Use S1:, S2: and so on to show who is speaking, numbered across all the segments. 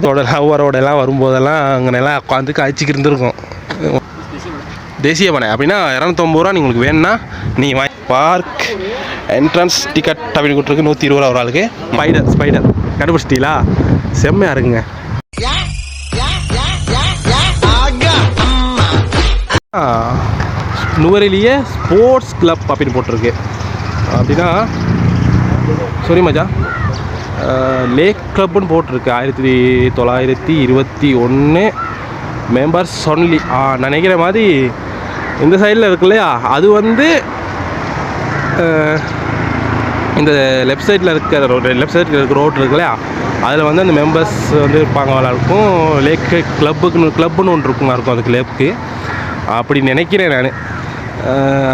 S1: இதோட லவ்வரோட எல்லாம் வரும்போதெல்லாம் அங்கே எல்லாம் உட்காந்து காய்ச்சிக்கு இருந்திருக்கும். தேசிய பண்ணை அப்படின்னா இரநூத்தொம்பது ரூபா உங்களுக்கு வேணும்னா நீங்கள் வாங்கி பார்க் என்ட்ரன்ஸ் டிக்கெட் அப்படின்னு கொடுத்துருக்கு. நூற்றி இருபது ரூபா ஒரு ஆளுக்கு. ஸ்பைடர் ஸ்பைடர் கண்டுபிடிச்சிட்டீங்களா? செம்மையாக இருக்குங்க. நுவரெலியே ஸ்போர்ட்ஸ் கிளப் அப்படின்னு போட்டிருக்கு. அப்படின்னா சாரி மஜா லேக் கிளப்னு போட்டிருக்கு. ஆயிரத்தி தொள்ளாயிரத்தி இருபத்தி ஒன்று மெம்பர்ஸ் ஒன்லி நான் நினைக்கிற மாதிரி இந்த சைடில் இருக்கு இல்லையா? அது வந்து இந்த லெஃப்ட் சைடில் இருக்கிற ரோடு லெஃப்ட் சைடில் இருக்கிற ரோடு இருக்கு இல்லையா? அதில் வந்து அந்த மெம்பர்ஸ் வந்து இருப்பாங்க விளாட்ருக்கும் லேக் கிளப்புக்குன்னு கிளப்புன்னு ஒன்று இருக்குங்க இருக்கும் அதுக்கு லேப்புக்கு அப்படி நினைக்கிறேன் நான்.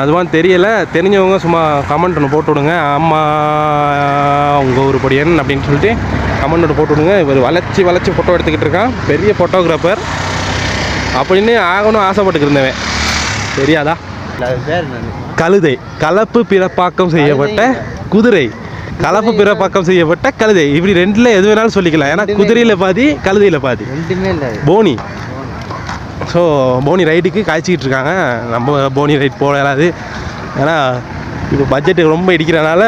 S1: அதுவான் தெரியலை. தெரிஞ்சவங்க சும்மா கமெண்ட் ஒன்று போட்டு விடுங்க அம்மா உங்கள் ஊர் படியன் அப்படின்னு சொல்லிட்டு கமெண்ட் ஒன்று போட்டு விடுங்க இவர் வளைச்சி வளைச்சி ஃபோட்டோ எடுத்துக்கிட்டு இருக்கான். பெரிய ஃபோட்டோகிராஃபர் அப்படின்னு ஆகணும் ஆசைப்பட்டுக்கு இருந்தவன். தெரியாதா? கழுதை. கலப்பு பிறப்பாக்கம் செய்யப்பட்ட குதிரை. கலப்பு பிறப்பாக்கம் செய்யப்பட்ட கழுதை. இப்படி ரெண்டுல எது வேணாலும் சொல்லிக்கலாம். ஏன்னா குதிரையில் பாதி கழுதையில் பாதி. போனி. ஸோ போனி ரைடுக்கு காய்ச்சிக்கிட்டு இருக்காங்க. நம்ம போனி ரைட் போகலாது ஏன்னா இப்போ பட்ஜெட்டு ரொம்ப இடிக்கிறனால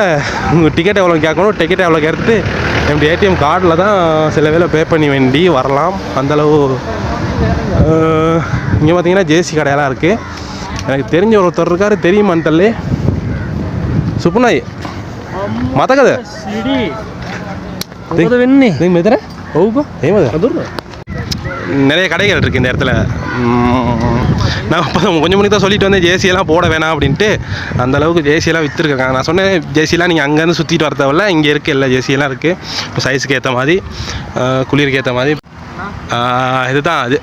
S1: உங்கள் டிக்கெட் எவ்வளோ கேட்கணும்? டிக்கெட் எவ்வளோ கேட்டு என்னுடைய ஏடிஎம் கார்டில் தான் சில வேலை பே பண்ணி வேண்டி வரலாம். அந்தளவு இங்கே பார்த்தீங்கன்னா ஜேசி கடையெல்லாம் இருக்குது எனக்கு தெரிஞ்ச ஒருத்தர் இருக்கார். தெரியுமான்னு தள்ளி
S2: சுப்புனாய் మత
S1: కదా వెన్నీ మెదరా అవుగా நிறைய கடைகள் இருக்குது இந்த இடத்துல. நான் இப்போ கொஞ்சம் மணிக்கு தான் சொல்லிட்டு வந்தேன் ஜேசியெல்லாம் போட வேணாம் அப்படின்ட்டு. அந்த அளவுக்கு ஜேசியெல்லாம் விற்றுருக்காங்க நான் சொன்னேன் ஜேசியெல்லாம் நீங்கள் அங்கேருந்து சுற்றிட்டு வர தேவையில்ல இங்கே இருக்குது எல்லா ஜேசியெல்லாம் இருக்குது இப்போ சைஸுக்கு ஏற்ற மாதிரி குளிருக்கு ஏற்ற மாதிரி. இதுதான் அது.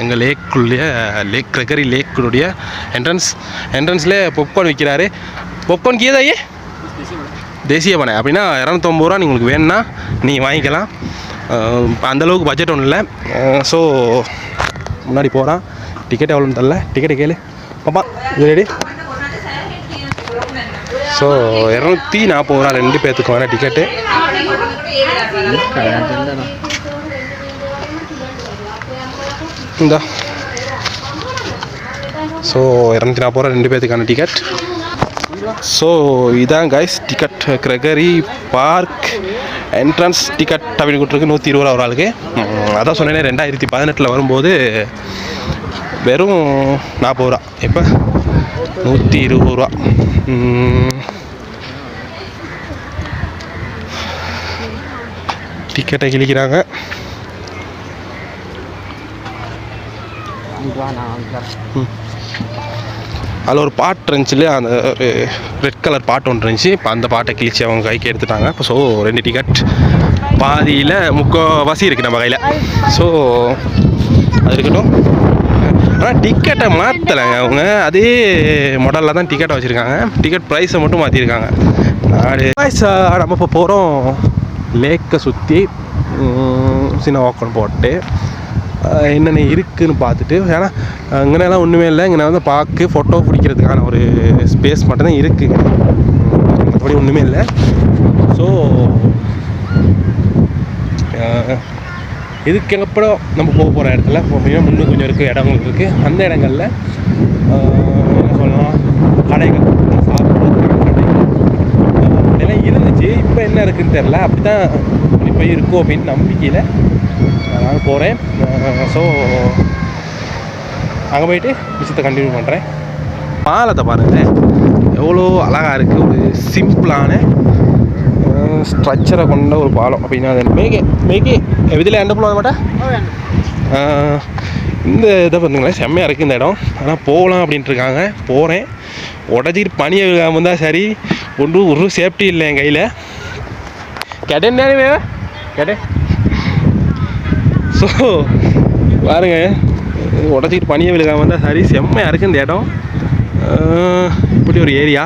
S1: எங்கள் லேக்குள்ளே லேக் கிரகரி லேக்குடைய என்ட்ரன்ஸ் என்ட்ரன்ஸ்லேயே பொப்கார்ன் விற்கிறாரு பொப்கார்ன் கீதாயே தேசிய பண்ணை அப்படின்னா இரநூத்தொம்பது ரூபா உங்களுக்கு வேணும்னா நீங்கள் வாங்கிக்கலாம். அந்தளவுக்கு பட்ஜெட் ஒன்றும் இல்லை. ஸோ முன்னாடி போகிறான் டிக்கெட் எவ்வளோன்னு தெரில டிக்கெட்டை கேளு. பாப்பா இது ரெடி ஸோ இரநூத்தி நாற்பது ரூபா ரெண்டு பேர்த்துக்கு வேணால் டிக்கெட்டு இந்த. ஸோ இரநூத்தி நாற்பது ரூபா ரெண்டு பேர்த்துக்கான டிக்கெட் ஸோ இதான் guys ticket Gregory park. Entrance ticket அப்படின்னு கொடுத்துருக்கு. நூற்றி இருபது ரூபா ஒரு ஆளுக்கு. அதான் சொன்னேனே ரெண்டாயிரத்தி பதினெட்டில் வரும்போது வெறும் நாற்பது ரூபா. இப்போ நூற்றி இருபது ரூபா. டிக்கெட்டை கிழிக்கிறாங்க. அதில் ஒரு பாட்டு இருந்துச்சுல அந்த ஒரு ரெட் கலர் பாட்டு ஒன்று இருந்துச்சு. இப்போ அந்த பாட்டை கிழிச்சு அவங்க கைக்கு எடுத்துட்டாங்க. இப்போ ஸோ ரெண்டு டிக்கெட் பாதியில் முக்கால்வாசி இருக்குது நம்ம கையில். ஸோ அது இருக்கட்டும். ஆனால் டிக்கெட்டை மாற்றலைங்க அவங்க. அதே மாடலில் தான் டிக்கெட்டை வச்சுருக்காங்க. டிக்கெட் ப்ரைஸை மட்டும் மாற்றிருக்காங்க ப்ரைஸாக நம்ம இப்போ போகிறோம் லேக்கை சுற்றி சின்ன வாக்கன் போட்டு என்னென்ன இருக்குதுன்னு பார்த்துட்டு ஏன்னா அங்கனெல்லாம் ஒன்றுமே இல்லை. இங்கே வந்து பார்க்கு ஃபோட்டோ பிடிக்கிறதுக்கான ஒரு ஸ்பேஸ் மட்டும்தான் இருக்குது மற்றபடி ஒன்றுமே இல்லை. ஸோ இதுக்கு அப்புறம் நம்ம போக போகிற இடத்துல பார்த்தீங்கன்னா முன்னும் கொஞ்சம் இருக்குது இடங்கள் இருக்குது அந்த இடங்களில் என்ன சொல்லலாம் கடைகள். இருந்துச்சு என்ன இருக்குன்னு தெரில அப்படி தான் இப்போ இருக்கும் அப்படின்னு நம்பிக்கையில் நான் போகிறேன் ஸோ அங்கே போயிட்டு விஷயத்தை கண்டினியூ பண்ணுறேன் பாலத்தை பாருங்களேன். எவ்வளோ அழகாக இருக்குது ஒரு சிம்பிளான ஸ்ட்ரக்சரை கொண்ட ஒரு பாலம். அப்படின்னா அது மேகே மேகே. இதில் எந்த போல இந்த இதை பார்த்தீங்களா செம்மையாக இருக்குது இந்த இடம். ஆனால் போகலாம் அப்படின்ட்டு இருக்காங்க. போகிறேன் உடஞ்சிட்டு பனியை வந்தால் சரி. ஒன்றும் ஒரு சேஃப்டி இல்லை என் கையில். கேட்டேன் தானே கேட்டேன் ஸோ பாருங்க. உடச்சிக்கிட்டு பனியை விழுகாம வந்தால் சரி செம்மையாக இருக்குது இந்த இடம். இப்படி ஒரு ஏரியா.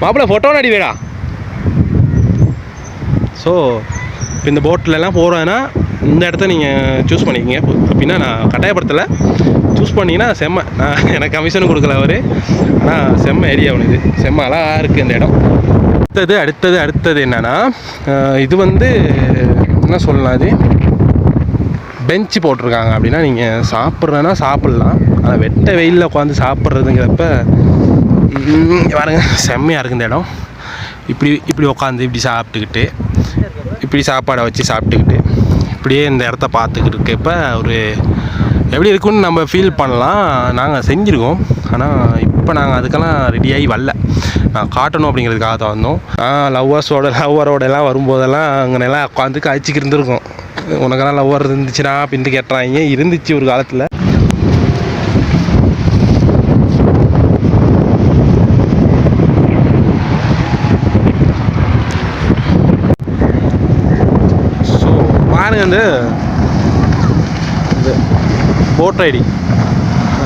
S1: மாப்பிள்ள ஃபோட்டோ அடிவேடா ஸோ இப்போ இந்த போட்டிலலாம் போகிறேன்னா இந்த இடத்த நீங்கள் சூஸ் பண்ணிக்கங்க. அப்படின்னா நான் கட்டாயப்படுத்தலை. சூஸ் பண்ணிங்கன்னா செம்ம. நான் எனக்கு கமிஷனும் கொடுக்கல அவர். ஆனால் செம்ம ஏரியா உனக்கு. செம்ம அழகாக இருக்குது இந்த இடம். அடுத்தது அடுத்தது அடுத்தது என்னன்னா இது வந்து என்ன சொல்லலாம் அது பெஞ்சு போட்டிருக்காங்க அப்படின்னா நீங்கள் சாப்பிட்றேன்னா சாப்பிட்லாம். ஆனால் வெட்ட வெயிலில் உட்காந்து சாப்பிட்றதுங்கிறப்ப ம், பாருங்க செம்மையாக இருக்கு இந்த இடம். இப்படி இப்படி உட்காந்து இப்படி சாப்பிட்டுக்கிட்டு இப்படி சாப்பாடை வச்சு சாப்பிட்டுக்கிட்டு இப்படியே இந்த இடத்த பார்த்துக்கிட்டு இருக்கப்ப ஒரு எப்படி இருக்குன்னு நம்ம ஃபீல் பண்ணலாம். நாங்கள் செஞ்சுருக்கோம். ஆனால் இப்போ நாங்கள் அதுக்கெல்லாம் ரெடியாகி வரல. நான் காட்டணும் அப்படிங்கிறதுக்காக தான் வந்தோம். லவ்வர்ஸோட லவ்வரோட எல்லாம் வரும்போதெல்லாம் அங்கே நல்லா உட்காந்து காய்ச்சிக்கு இருந்திருக்கோம். உனக்கெல்லாம் லவ்வர் இருந்துச்சுன்னா அப்படின்னு கேட்டுறாங்க. இருந்துச்சு ஒரு காலத்தில். ஸோ பாருங்க இந்த போட் ஐடி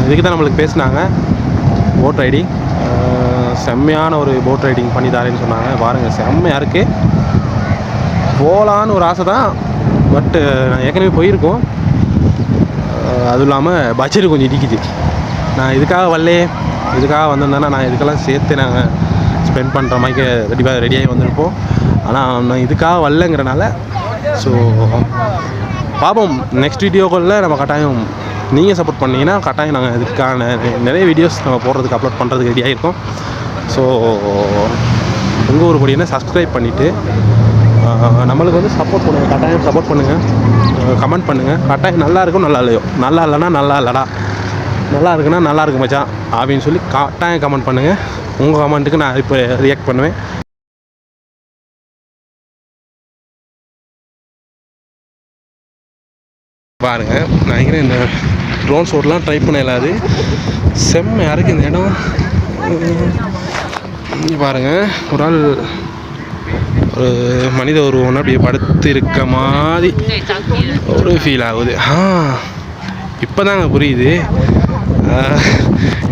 S1: இதுக்கு தான் நம்மளுக்கு பேசினாங்க. போட் ரைடிங் செம்மையான ஒரு போட் ரைடிங் பண்ணி தரேன்னு சொன்னாங்க. பாருங்கள் செம்மையாக இருக்குது போகலான்னு ஒரு ஆசை தான். பட்டு நான் ஏற்கனவே போயிருக்கோம். அதுவும் இல்லாமல் பட்ஜெட் கொஞ்சம் இடிக்குது. நான் இதுக்காக வரலையே. இதுக்காக வந்திருந்தேன்னா நான் இதுக்கெல்லாம் சேர்த்து நாங்கள் ஸ்பெண்ட் பண்ணுற மாதிரி ரெடியாக ரெடியாகி வந்திருப்போம். ஆனால் நான் இதுக்காக வரலங்கிறனால ஸோ பார்ப்போம். நெக்ஸ்ட் வீடியோக்களில் நம்ம கட்டாயம் நீங்கள் சப்போர்ட் பண்ணிங்கன்னா கட்டாயம் நாங்கள் இதுக்கான நிறைய வீடியோஸ் நம்ம போடுறதுக்கு அப்லோட் பண்ணுறதுக்கு ரெடியாக இருக்கும் ஸோ உங்கள் ஒரு படினா சப்ஸ்கிரைப் பண்ணிவிட்டு நம்மளுக்கு வந்து சப்போர்ட் பண்ணுங்கள் கட்டாயம் சப்போர்ட் பண்ணுங்கள் கமெண்ட் பண்ணுங்கள் கட்டாயம் நல்லா இருக்கும் நல்லா இல்லையோ? நல்லா இல்லைன்னா நல்லா இல்லைடா. நல்லா இருக்குன்னா நல்லா இருக்கு மச்சான் அப்படின்னு சொல்லி கட்டாயம் கமெண்ட் பண்ணுங்கள் உங்கள் கமெண்ட்டுக்கு நான் இப்போ ரியாக்ட் பண்ணுவேன். பாருங்கள் நான் நினைக்கிறேன் இந்த ட்ரோன் ஷோட்லாம் ட்ரை பண்ண இல்லாது செம்மையாக இருக்குது இந்த இடம். இங்க பாருங்க ஒரு ஆள் ஒரு மனித உருவம்னா அப்படியே படுத்து இருக்க மாதிரி ஒரு ஃபீல் ஆகுது. ஆ இப்போ தாங்க புரியுது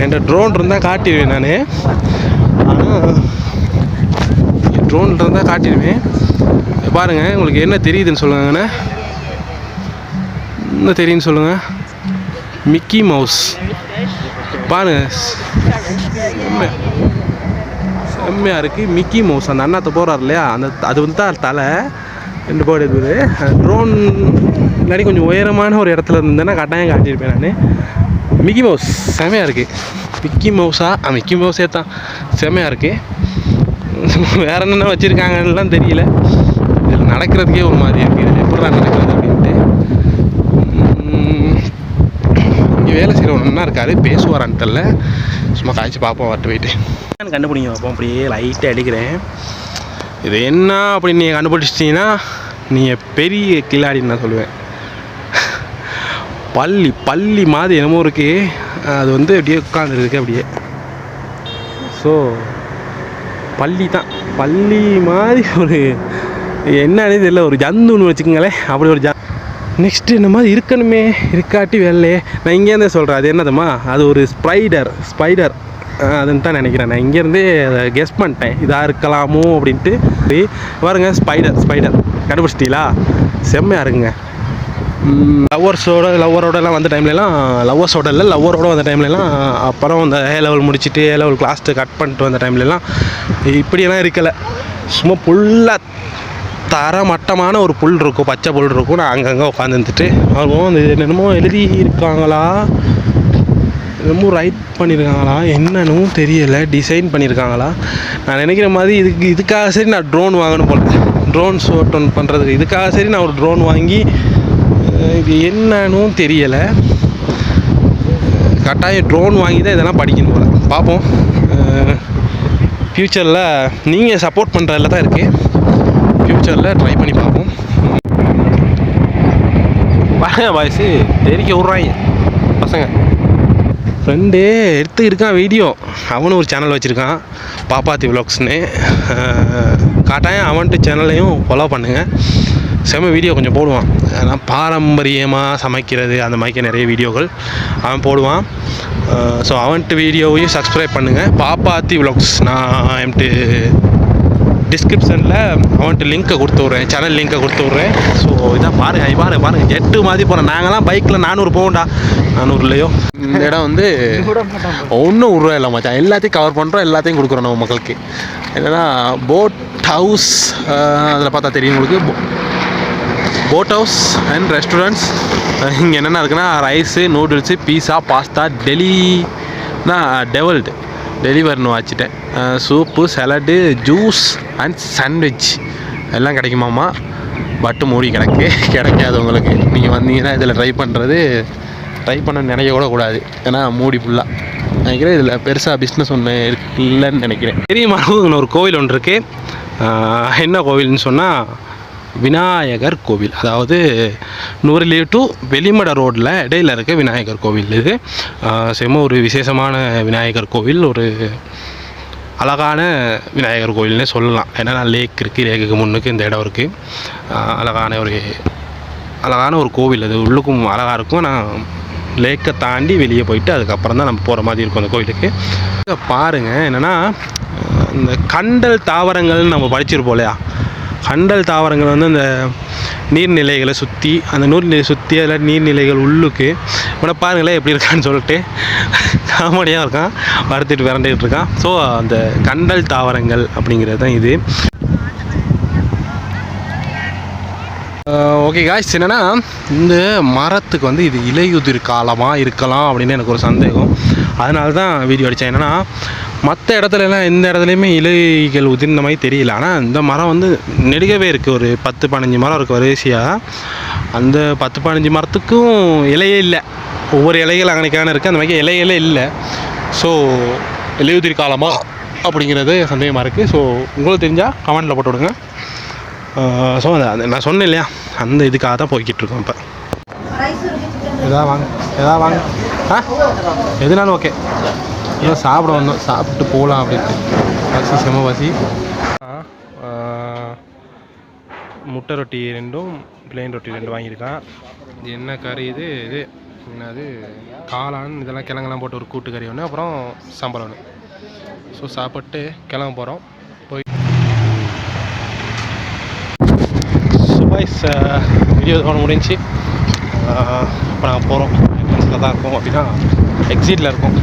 S1: என்கிட்ட ட்ரோன் இருந்தால் காட்டிடுவேன் நான். ஆனால் ட்ரோன் இருந்தால் காட்டிடுவேன். பாருங்கள் உங்களுக்கு என்ன தெரியுதுன்னு சொல்லுங்கண்ணே என்ன தெரியுன்னு சொல்லுங்கள் மிக்கி மவுஸ் பாருங்க. செம்ம- செம்மையாக இருக்குது மிக்கி மவுஸ் அந்த அண்ணாத்த போகிறார் இல்லையா? அந்த அது வந்து தான் தலை. ரெண்டு போர்டு இருக்குது ட்ரோன் இல்லாடி கொஞ்சம் உயரமான ஒரு இடத்துல இருந்தேன்னா கட்டாயம் காட்டியிருப்பேன் நான். மிக்கி மவுஸ் செம்மையாக இருக்குது மிக்கி மவுஸா மிக்கி மவுஸே தான். செம்மையாக இருக்குது வேறு என்னென்ன வச்சுருக்காங்கலாம் தெரியல. இதில் நடக்கிறதுக்கே ஒரு மாதிரி இருக்குது எப்படி நடக்கிறது அப்படின்ட்டு இங்கே வேலை செய்கிறவன் இருக்காரு. பேசுவாரான்னு தெரில சும்மா காய்ச்சி பார்ப்போம் வரட்டு போயிட்டு. கண்டுபிடிங்க பார்ப்போம் அப்படியே லைட்டாக அடிக்கிறேன். இது என்ன அப்படின்னு நீங்கள் கண்டுபிடிச்சிட்டிங்கன்னா நீங்கள் பெரிய கில்லாடின்னு நான் சொல்லுவேன். பள்ளி பள்ளி மாதிரி என்னமோ இருக்குது அது வந்து அப்படியே உட்காந்துருக்கு அப்படியே. ஸோ பள்ளி தான். பள்ளி மாதிரி ஒரு என்னன்னு தெரியல ஒரு ஜந்துன்னு வச்சுக்கோங்களேன். அப்படி ஒரு ஜ நெக்ஸ்ட்டு இந்த மாதிரி இருக்கணுமே இருக்காட்டி வேலையே. நான் இங்கேருந்தே சொல்கிறேன் அது என்னதுமா அது ஒரு ஸ்பைடர் ஸ்பைடர் அதுன்னு தான் நினைக்கிறேன் நான். இங்கேருந்தே அதை கெஸ் பண்ணிட்டேன். இதாக இருக்கலாமோ அப்படின்ட்டு. பாருங்க ஸ்பைடர் ஸ்பைடர் கண்டுபிடிச்சிட்டீங்களா? செம்மையாக இருக்குங்க. லவ்வர்ஸோட லவ்வரோடலாம் வந்த டைம்லலாம் லவ்வர்ஸோட இல்லை லவ்வரோட வந்த டைம்லலாம் அப்புறம் அந்த ஏ லெவல் முடிச்சுட்டு ஏ லெவல் கிளாஸ்ட்டு கட் பண்ணிட்டு வந்த டைம்லலாம் இப்படியெல்லாம் இருக்கலை. சும்மா ஃபுல்லாக தரமட்டமான ஒரு புல் இருக்கும் பச்சை புல் இருக்கும். நான் அங்கங்கே உட்காந்துருந்துட்டு அவங்க வந்து என்னென்னமோ எழுதி இருக்காங்களா என்னமோ ரைட் பண்ணியிருக்காங்களா என்னன்னு தெரியலை டிசைன் பண்ணியிருக்காங்களா நான் நினைக்கிற மாதிரி இதுக்கு இதுக்காக சரி நான் ட்ரோன் வாங்கணும் போல. ட்ரோன் ஷோட் ஒன் பண்ணுறதுக்கு இதுக்காக சரி நான் ஒரு ட்ரோன் வாங்கி இது என்னன்னு தெரியலை. கட்டாயம் ட்ரோன் வாங்கி தான் இதெல்லாம் படிக்கணும் போல. பார்ப்போம். ஃப்யூச்சரில் நீங்கள் சப்போர்ட் பண்ணுறதுல தான் இருக்குது ஃப்யூச்சரில் ட்ரை பண்ணி பார்ப்போம். பாய்ஸு தெரிக்க விட்றாங்க. பசங்க. ஃப்ரெண்டே எடுத்து இருக்கான் வீடியோ அவனும் ஒரு சேனல் வச்சுருக்கான். பாப்பாத்தி விலாக்ஸ்னு காட்டாயம் அவன்ட்டு சேனல்லையும் ஃபாலோ பண்ணுங்கள் செம வீடியோ கொஞ்சம் போடுவான். ஆனால் பாரம்பரியமாக சமைக்கிறது அந்த மாதிரி நிறைய வீடியோக்கள் அவன் போடுவான். ஸோ அவன்ட்டு வீடியோவையும் சப்ஸ்கிரைப் பண்ணுங்கள் பாப்பாத்தி விலாக்ஸ் நான் எம்ட்டு டிஸ்கிரிப்ஷனில் அவன்ட்டு லிங்க்கை கொடுத்து விட்றேன் சேனல் லிங்க்கை கொடுத்து விட்றேன். ஸோ இதான் பாருங்க ஐ பாருங்க பாருங்க. ஜெட்டு மாதிரி போகிறேன் நாங்களாம் பைக்கில் நானூறு போகண்டா நானூறுலையோ? இந்த இடம் வந்து ஒன்றும் உருவா இல்லை மச்சான். எல்லாத்தையும் கவர் பண்ணுறோம் எல்லாத்தையும் கொடுக்குறோம் நம்ம மக்களுக்கு. என்னென்னா போட் ஹவுஸ் அதில் பார்த்தா தெரியும் உங்களுக்கு. போட் ஹவுஸ் அண்ட் ரெஸ்டாரண்ட்ஸ் இங்கே என்னென்ன இருக்குன்னா ரைஸு நூடுல்ஸு பீஸா பாஸ்தா டெலினா டெவல்டு டெலிவர்னு வச்சுட்டேன். Soup salad juice and sandwich எல்லாம் கிடைக்குமாம்மா பட்டு மூடி கிடக்கு. கிடைக்காது உங்களுக்கு. நீங்கள் வந்தீங்கன்னா இதில் ட்ரை பண்ணுறது ட்ரை பண்ண நினைக்க கூட கூடாது. ஏன்னா மூடி ஃபுல்லாக நினைக்கிறேன் இதில் பெருசாக பிஸ்னஸ் ஒன்று இல்லைன்னு நினைக்கிறேன். பெரிய ஒரு கோவில் ஒன்று இருக்குது என்ன கோவில்னு சொன்னால் விநாயகர் கோவில். அதாவது நூறிலே டு வெளிமட ரோட்டில் இடையில இருக்க விநாயகர் கோவில் இது. செம்ம ஒரு விசேஷமான விநாயகர் கோவில். ஒரு அழகான விநாயகர் கோயில்னே சொல்லலாம். ஏன்னா லேக் இருக்குது லேக்குக்கு முன்னுக்கு இந்த இடம் இருக்குது அழகான ஒரு அழகான ஒரு கோவில். அது உள்ளுக்கும் அழகாக இருக்கும். ஆனால் லேக்கை தாண்டி வெளியே போயிட்டு அதுக்கப்புறம் தான் நம்ம போகிற மாதிரி இருக்கும் அந்த கோவிலுக்கு பாருங்கள் என்னென்னா இந்த கண்டல் தாவரங்கள்னு நம்ம படிச்சிருப்போம் இல்லையா? கண்டல் தாவரங்கள் வந்து அந்த நீர்நிலைகளை சுற்றி அந்த நூல்நிலை சுற்றி அதில் நீர்நிலைகள் உள்ளுக்கு. இவனை பாருங்களேன் எப்படி இருக்கான்னு சொல்லிட்டு. காமெடியாக இருக்கான். வறுத்துட்டு விரண்டுக்கிட்டு இருக்கான். ஸோ அந்த கண்டல் தாவரங்கள் அப்படிங்கிறது தான் இது. ஓகே காய்ஸ் என்னென்னா இந்த மரத்துக்கு வந்து இது இலையுதிர் காலமாக இருக்கலாம் அப்படின்னு எனக்கு ஒரு சந்தேகம். அதனால தான் வீடியோ அடித்தேன் என்னென்னா மற்ற இடத்துலலாம் எந்த இடத்துலையுமே இலைகள் உதிர்ந்த மாதிரி தெரியல. ஆனால் இந்த மரம் வந்து நெடுகவே இருக்குது ஒரு பத்து பதினஞ்சு மரம் இருக்குது வரிசையாக அந்த பத்து பதினஞ்சு மரத்துக்கும் இலையே இல்லை. ஒவ்வொரு இலைகள் அங்கனைக்கான இருக்குது அந்த மாதிரி இலைகளே இல்லை. ஸோ இலையுதிர் காலமா அப்படிங்கிறது சந்தேகமாக இருக்குது ஸோ உங்களுக்கு தெரிஞ்சால் கமெண்ட்டில் போட்டு விடுங்க. ஸோ அந்த நான் சொன்னேன் இல்லையா? அந்த இதுக்காக தான் போய்கிட்டு இருக்கோம் இப்போ. எதா வாங்க எதா வாங்க. ஆ? எதுனாலும் ஓகே ஏதோ சாப்பிட வந்தோம். சாப்பிட்டு போகலாம் அப்படின்ட்டு. பசி செம பசி. முட்டை ரொட்டி ரெண்டும் பிளெயின் ரொட்டி ரெண்டும் வாங்கியிருக்கான். இது என்ன கறி இது? இது என்னது? காளான். இதெல்லாம் கிழங்கெல்லாம் போட்டு ஒரு கூட்டு கறி ஒன்று அப்புறம் சம்பளம் ஒன்று ஸோ சாப்பிட்டு கிளம்ப போகிறோம் போய் சுபாய் வீடியோ uh, முடிஞ்சு அப்புறம் போகிறோம் என்ட்ரன்ஸில் தான் இருக்கும் அப்படின்னா எக்ஸிட்டில் இருக்கும்.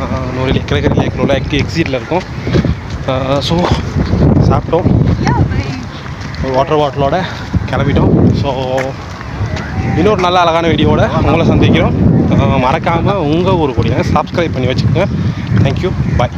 S1: ஆஹ் நூறு கிழக்கரி லேக்கில் உள்ள எக் எக்ஸிட்டில் இருக்கும். ஸோ சாப்பிட்டோம். வாட்டர் பாட்டிலோட கிளம்பிட்டோம். ஸோ இன்னொரு நல்ல அழகான வீடியோவோட உங்களை சந்திக்கிறோம். மறக்காமல் உங்கள் ஊர் கூடிய சப்ஸ்கிரைப் பண்ணி வச்சுக்கோங்க. Thank you bye